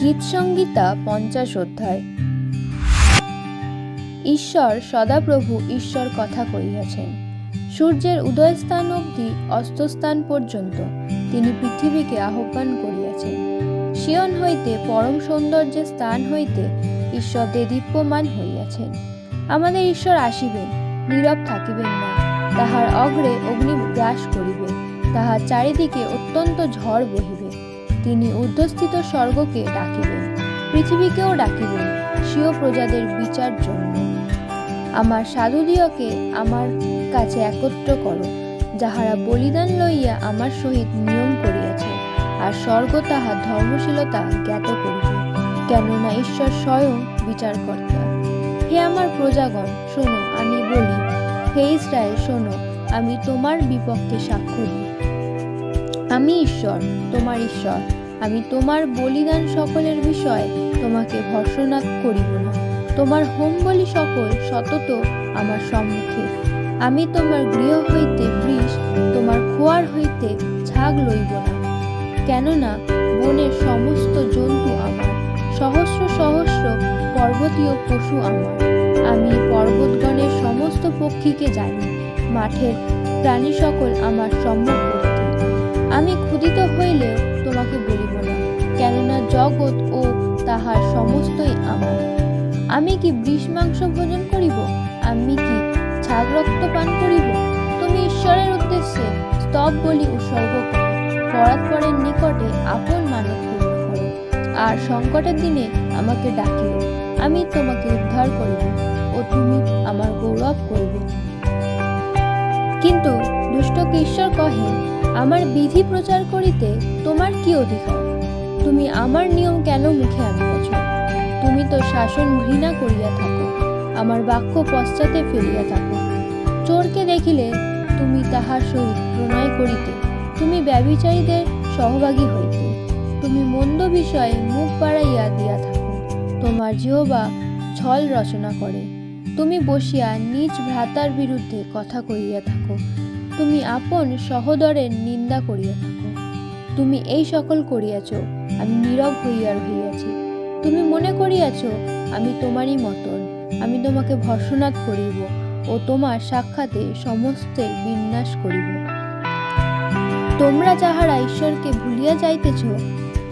গীত সংগীতা পঞ্চাশ অধ্যায়। ঈশ্বর সদাপ্রভু ঈশ্বর কথা কহিয়াছেন, সূর্যের উদয়স্থান অবধি অস্তস্থান পর্যন্ত তিনি পৃথিবীকে আহ্বান করিয়াছেন। শিয়ন হইতে পরম সৌন্দর্যের স্থান হইতে ঈশ্বর দেদীপ্যমান হইয়াছেন। আমাদের ঈশ্বর আসিবেন, নীরব থাকিবেন না, তাহার অগ্রে অগ্নি গ্রাস করিবে, তাহার চারিদিকে অত্যন্ত ঝড় বহিবে। তিনি ঊর্ধ্বস্থিত স্বর্গকে ডাকিবেন, পৃথিবীকেও ডাকিবেন, স্বীয় প্রজাদের বিচার জন্য। আমার সাধুদিওকে আমার কাছে একত্র করো, যাহারা বলিদান লইয়া আমার সহিত নিয়ম করিয়াছে, আর স্বর্গ তাহার ধর্মশীলতা জ্ঞাত করিবে, কেননা ঈশ্বর স্বয়ং বিচারকর্তা। হে আমার প্রজাগণ, শোনো, আমি বলি, হে ইসরায়েল, শোনো, আমি তোমার বিপক্ষে সাক্ষ্য দিই। আমি ঈশ্বর, তোমার ঈশ্বর। আমি তোমার বলিদান সকলের বিষয়ে তোমাকে ভর্ষণা করিব না। তোমার হোম বলি সকল সতত আমার সম্মুখে। আমি তোমার গৃহ হইতে বৃষ, তোমার খোয়ার হইতে ছাগ লইব না। কেননা বনের সমস্ত জন্তু আমার, সহস্র সহস্র পর্বতীয় পশু আমার। আমি পর্বতগণের সমস্ত পক্ষীকে জানি, মাঠের প্রাণী সকল আমার সম্মুখবর্তী আমি ক্ষুদিত হইলেও তোমাকে কেননা জগৎ ও তাহার সমস্তই আমার। আমি কি বৃষ মাংস ভোজন করিব? আমি কি ছাগ রক্ত পান করিব? তুমি ঈশ্বরের উদ্দেশ্যে স্তব বলি উৎসর্গ করো। পরাৎপরের নিকটে আপন মানব পূর্ণ আর সংকটের দিনে আমাকে ডাকিও। আমি তোমাকে উদ্ধার করিব ও তুমি আমার গৌরব করিবে। কিন্তু দুষ্টকে ঈশ্বর কহে, আমার বিধি প্রচার করিতে তোমার কি অধিকার? তুমি আমার নিয়ম কেন মুখে আনিয়াছ? তুমি তো শাসন ঘৃণা করিয়া থাকো, আমার বাক্য পশ্চাতে ফেলিয়া থাকো। চোরকে দেখিলে তুমি তাহার সহিত প্রণয় করিতে, তুমি ব্যবিচারীদের সহভাগী হইতে। তুমি মন্দ বিষয়ে মুখ বাড়াইয়া দিয়া থাকো, তোমার জিহবা ছল রচনা করে। তুমি বসিয়া নিজ ভ্রাতার বিরুদ্ধে কথা কহিয়া থাকো, তুমি আপন সহদরের নিন্দা করিয়া থাকো। তুমি এই সকল করিয়াছ আমি নীরব হইয়া রহিয়াছি তুমি মনে করিয়াছ, আমি তোমারই মতন। আমি তোমাকে ভর্ষণাৎ করিব ও তোমার সাক্ষাতে সমস্তের বিন্যাস করিব। তোমরা যাহারা ঈশ্বরকে ভুলিয়া যাইতেছ,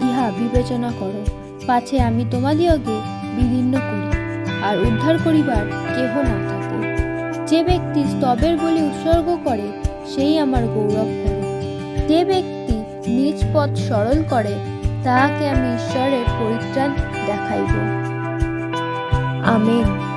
ইহা বিবেচনা করো। পাছে আমি তোমাদিওকে বিদীর্ণ করি আর উদ্ধার করিবার কেহ না থাকে। যে ব্যক্তি স্তবের বলি উৎসর্গ করে, সেই আমার গৌরব করে। যে ব্যক্তি নিজ পথ সরল করে তাহাকে আমি ঈশ্বরের পরিত্রাণ দেখাইব। আমেন।